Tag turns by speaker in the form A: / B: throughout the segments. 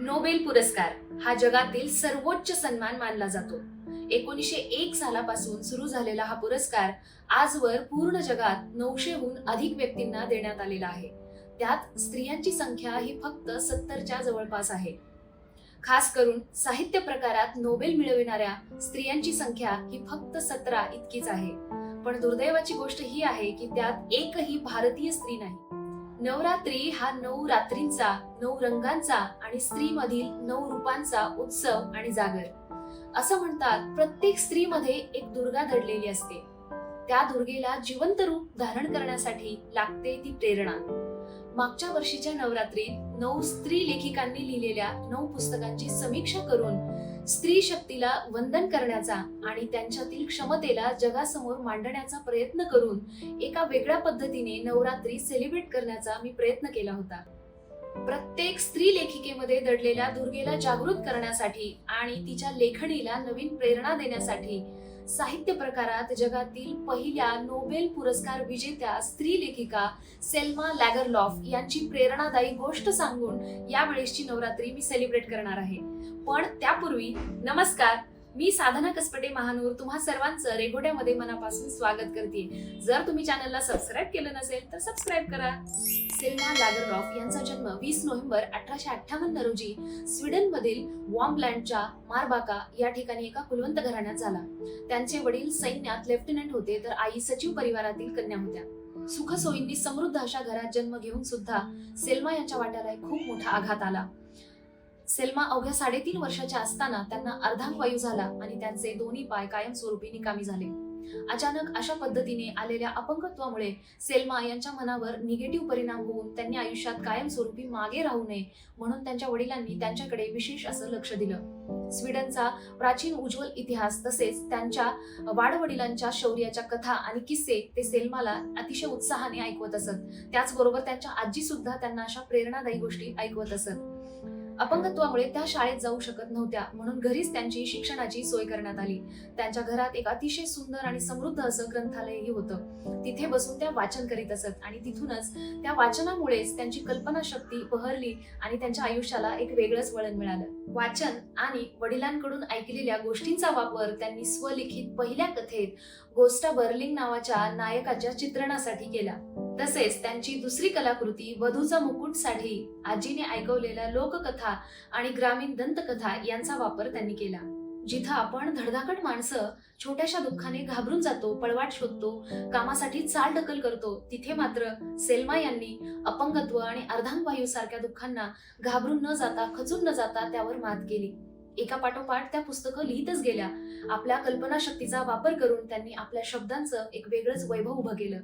A: Nobel पुरस्कार हा जगातील सर्वोच्च सन्मान मानला जातो. एकोणीसशे एक सालापासून सुरू झालेला हा पुरस्कार आजवर पूर्ण जगात नऊशेहून अधिक व्यक्तींना देण्यात आलेला आहे. त्यात स्त्रियांची संख्या ही फक्त सत्तरच्या जवळपास आहे. खास करून साहित्य प्रकारात नोबेल मिळविणाऱ्या स्त्रियांची संख्या ही फक्त सतरा इतकीच आहे. पण दुर्दैवाची गोष्ट ही आहे की त्यात एकही भारतीय स्त्री नाही. नवरात्री हा नऊ रात्रींचा नऊ रंगांचा आणि स्त्रीमधील नऊ रूपांचा उत्सव आणि जागर. असं म्हणतात प्रत्येक स्त्रीमध्ये एक दुर्गा दडलेली असते. त्या दुर्गेला जिवंत रूप धारण करण्यासाठी लागते ती प्रेरणा. मागच्या वर्षीच्या नवरात्रीत नऊ स्त्री लेखिकांनी लिहिलेल्या नऊ पुस्तकांची समीक्षा करून स्त्री शक्तीला वंदन करण्याचा आणि त्यांच्यातील क्षमतेला जगासमोर मांडण्याचा प्रयत्न करून एका वेगळ्या पद्धतीने नवरात्री सेलिब्रेट करण्याचा मी प्रयत्न केला होता. प्रत्येक स्त्री लेखिकेमध्ये दडलेल्या दुर्गेला जागृत करण्यासाठी आणि तिच्या लेखणीला नवीन प्रेरणा देण्यासाठी साहित्य प्रकारात जगातील पहिल्या नोबेल पुरस्कार विजेत्या स्त्री लेखिका सेल्मा लॅगरलॉफ यांची प्रेरणादायी गोष्ट सांगून यावेळेसची नवरात्री मी सेलिब्रेट करणार आहे. पण त्यापूर्वी नमस्कार. मी साधना कसपटे महानूर तुम्हा सर्वांचं रेगोड्यामध्ये मनापासून स्वागत करते. जर तुम्ही चॅनलला सबस्क्राईब केलं नसेल तर सबस्क्राईब करा. सेल्मा लॅगरलॉफ यांचा जन्म वीस नोव्हेंबर अठराशे अठ्ठावन्न रोजी स्वीडनमधील वॉम्बलँडच्या मारबाका या ठिकाणी एका कुलवंत घराण्यात झाला. त्यांचे वडील सैन्यात लेफ्टनंट होते तर आई सचिव परिवारातील कन्या होत्या. सुखसोयींनी समृद्ध अशा घरात जन्म घेऊन सुद्धा सेल्मा यांच्या वाट्याला एक खूप मोठा आघात आला. सेल्मा अवघ्या साडेतीन वर्षाच्या असताना त्यांना अर्धांगवायू झाला आणि त्यांचे दोन्ही पाय कायमस्वरूपी निकामी झाले. अचानक अशा पद्धतीने आलेल्या अपंगत्वामुळे सेल्मा यांच्या मनावर निगेटिव्ह परिणाम होऊन त्यांनी आयुष्यात कायमस्वरूपी मागे राहू नये म्हणून त्यांच्या वडिलांनी त्यांच्याकडे विशेष असं लक्ष दिलं. स्वीडनचा प्राचीन उज्ज्वल इतिहास तसेच त्यांच्या वाडवडिलांच्या शौर्याच्या कथा आणि किस्से ते सेल्माला अतिशय उत्साहाने ऐकवत असत. त्याचबरोबर त्यांच्या आजी सुद्धा त्यांना अशा प्रेरणादायी गोष्टी ऐकवत असत. अपंगत्वामुळे त्या शाळेत जाऊ शकत नव्हत्या. म्हणून घरीच त्यांची शिक्षणाची सोय करण्यात आली. त्यांच्या घरात एक अतिशय सुंदर आणि समृद्ध असं ग्रंथालयही होतं. तिथे बसून त्या वाचन करीत असत आणि तिथूनच त्या वाचनामुळेच त्यांची कल्पनाशक्ती बहरली आणि त्यांच्या आयुष्याला एक वेगळंच वळण मिळालं. वाचन आणि वडिलांकडून ऐकलेल्या गोष्टींचा वापर त्यांनी स्वलिखित पहिल्या कथेत गोस्टा बर्लिंग नावाच्या नायकाच्या चित्रणासाठी केला. तसेच त्यांची दुसरी कलाकृती वधूचा मुकुटसाठी आजीने ऐकवलेल्या लोककथा आणि ग्रामीण दंतकथा यांचा वापर त्यांनी केला. जिथं आपण धडधाकट माणसं छोट्याशा दुःखाने घाबरून जातो पळवाट शोधतो कामासाठी चाल ढकल करतो तिथे मात्र सेल्मा यांनी अपंगत्व आणि अर्धांगवायू सारख्या दुःखांना घाबरून न जाता खचून न जाता त्यावर मात केली. एका पाठोपाठ त्या पुस्तकं लिहितच गेल्या. आपल्या कल्पनाशक्तीचा वापर करून त्यांनी आपल्या शब्दांचं एक वेगळंच वैभव उभं केलं.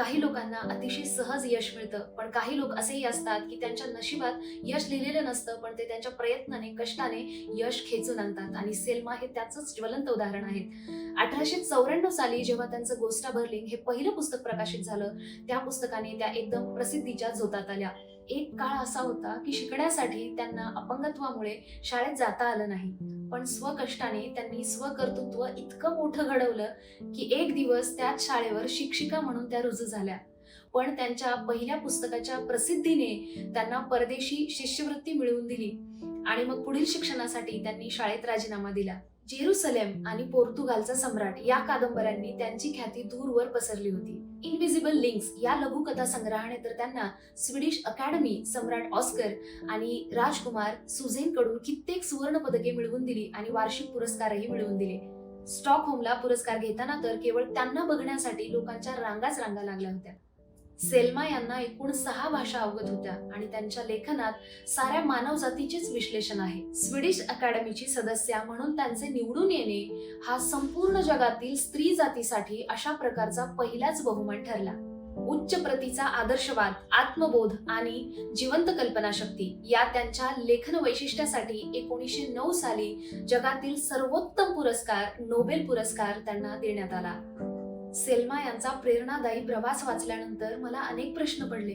A: काही लोकांना अतिशय सहज यश मिळतं. पण काही लोक असेही असतात की त्यांच्या नशिबात यश लिहिलेलं नसतं पण ते त्यांच्या प्रयत्नाने कष्टाने यश खेचून आणतात. आणि सेल्मा हे त्याचंच ज्वलंत उदाहरण आहेत. अठराशे चौऱ्याण्णव साली जेव्हा त्यांचं गोस्टा भरलिंग हे पहिलं पुस्तक प्रकाशित झालं त्या पुस्तकाने त्या एकदम प्रसिद्धीच्या झोतात आल्या. एक काळ असा होता की शिकण्यासाठी त्यांना अपंगत्वामुळे शाळेत जाता आलं नाही. पण स्वकष्टाने त्यांनी स्वकर्तृत्व इतकं मोठं घडवलं की एक दिवस त्याच शाळेवर शिक्षिका म्हणून त्या रुजू झाल्या. पण त्यांच्या पहिल्या पुस्तकाच्या प्रसिद्धीने त्यांना परदेशी शिष्यवृत्ती मिळवून दिली आणि मग पुढील शिक्षणासाठी त्यांनी शाळेत राजीनामा दिला. जेरुसलेम आणि पोर्तुगालचा सम्राट या कादंबऱ्यांनी त्यांची ख्याती दूरवर पसरली होती. इनविजिबल लिंक्स या लघुकथा संग्रहाने तर त्यांना स्वीडिश अकॅडमी सम्राट ऑस्कर आणि राजकुमार सुझेन कडून कित्येक सुवर्ण पदके मिळवून दिली आणि वार्षिक पुरस्कारही मिळवून दिले. स्टॉकहोमला पुरस्कार घेताना तर केवळ त्यांना बघण्यासाठी लोकांच्या रांगाच रांगा लागल्या होत्या. सेल्मा यांना एकूण सहा भाषा अवगत होत्या आणि त्यांच्या लेखनात साऱ्या मानव जातीचेच विश्लेषण आहे. स्वीडिश अकॅडमीची सदस्या म्हणून त्यांचे निवडून येणे हा संपूर्ण जगातील स्त्री जातीसाठी अशा प्रकारचा पहिलाच बहुमान ठरला. उच्च प्रतीचा आदर्शवाद आत्मबोध आणि जिवंत कल्पनाशक्ती या त्यांच्या लेखन वैशिष्ट्यासाठी एकोणीसशे नऊ साली जगातील सर्वोत्तम पुरस्कार नोबेल पुरस्कार त्यांना देण्यात आला. सेल्मा यांचा प्रेरणादायी प्रवास वाचल्यानंतर मला अनेक प्रश्न पडले.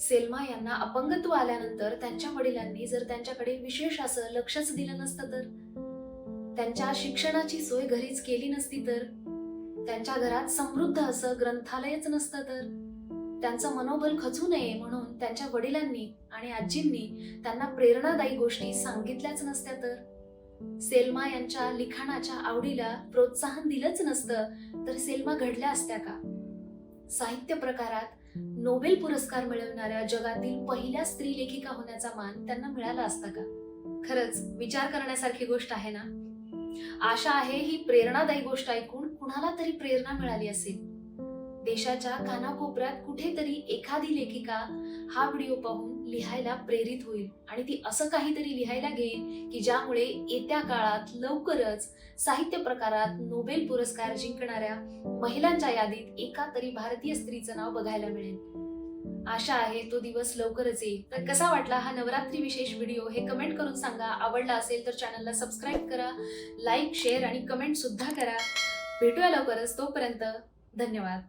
A: सेल्मा यांना अपंगत्व आल्यानंतर त्यांच्या वडिलांनी जर त्यांच्याकडे विशेष असं लक्षच दिलं नसतं तर? त्यांच्या शिक्षणाची सोय घरीच केली नसती तर? त्यांच्या घरात समृद्ध असं ग्रंथालयच नसतं तर? त्यांचं मनोबल खचू नये म्हणून त्यांच्या वडिलांनी आणि आजींनी त्यांना प्रेरणादायी गोष्टी सांगितल्याच नसत्या तर? सेल्मा यांच्या लिखाणाच्या आवडीला प्रोत्साहन दिलंच नसतं तर सेल्मा घडल्या असत्या का? साहित्य प्रकारात नोबेल पुरस्कार मिळवणाऱ्या जगातील पहिल्या स्त्री लेखिका होण्याचा मान त्यांना मिळाला असता का? खरंच विचार करण्यासारखी गोष्ट आहे ना? आशा आहे ही प्रेरणादायी गोष्ट ऐकून कुणाला तरी प्रेरणा मिळाली असेल. देशाच्या कानाकोपऱ्यात कुठेतरी एखादी लेखिका हा व्हिडिओ पाहून लिहायला प्रेरित होईल. आणि ती असं काहीतरी लिहायला घेईल की ज्यामुळे येत्या काळात लवकरच साहित्य प्रकारात नोबेल पुरस्कार जिंकणाऱ्या महिलांच्या यादीत एका तरी भारतीय स्त्रीचं नाव बघायला मिळेल. आशा आहे तो दिवस लवकरच येईल. तर कसा वाटला हा नवरात्री विशेष व्हिडिओ हे कमेंट करून सांगा. आवडला असेल तर चॅनलला सबस्क्राईब करा लाईक शेअर आणि कमेंट सुद्धा करा. भेटूया लवकरच. तोपर्यंत धन्यवाद.